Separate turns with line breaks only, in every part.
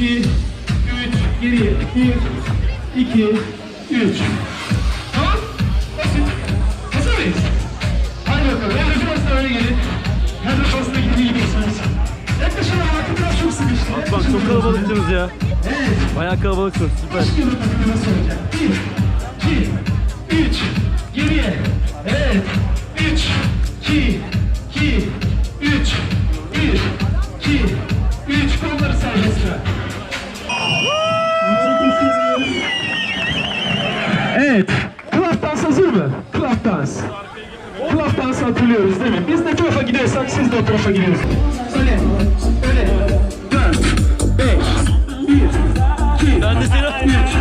2, 3, geriye. 1, 2, 3. Tamam? Basit. Hazır mıyız? Hadi bakalım. Enerji basına öyle gelin. Enerji basına gidin gidiyorsunuz. Yaklaşın ama bakın biraz çok sıkıştı.
Bak çok kalabalıksınız ya.
Evet.
Bayağı kalabalıksınız. Süper.
Başka bir bakımı nasıl olacak? 1, 2, 3, geriye. Evet. Evet. Club dans hazır mı? Club dans. Club dans hatırlıyoruz değil mi? Biz ne tarafa gidiyorsak siz de o tarafa gidiyorsunuz. Öne, öne, dört, beş, bir, iki,
Ben de seni
üç,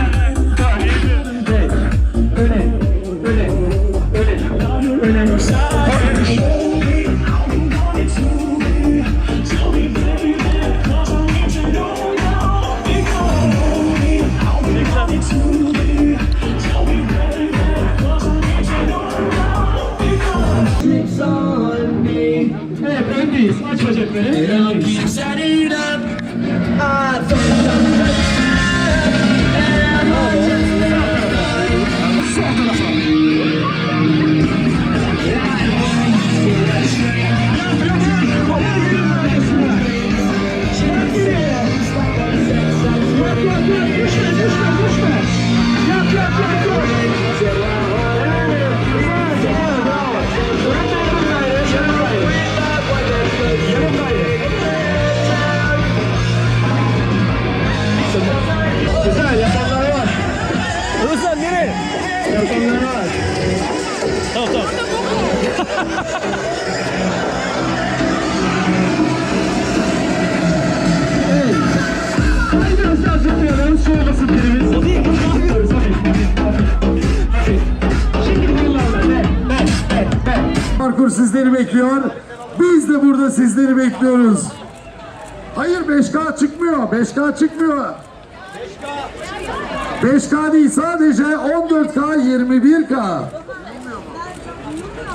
dört, beş, öne, öne, öne, öne, Öndeyiz. Aç bacakları. Sol tarafa. Be, be.
Parkur sizleri bekliyor. Biz de burada sizleri bekliyoruz. Hayır 5K çıkmıyor. 5K çıkmıyor. 5K değil sadece 14K 21K.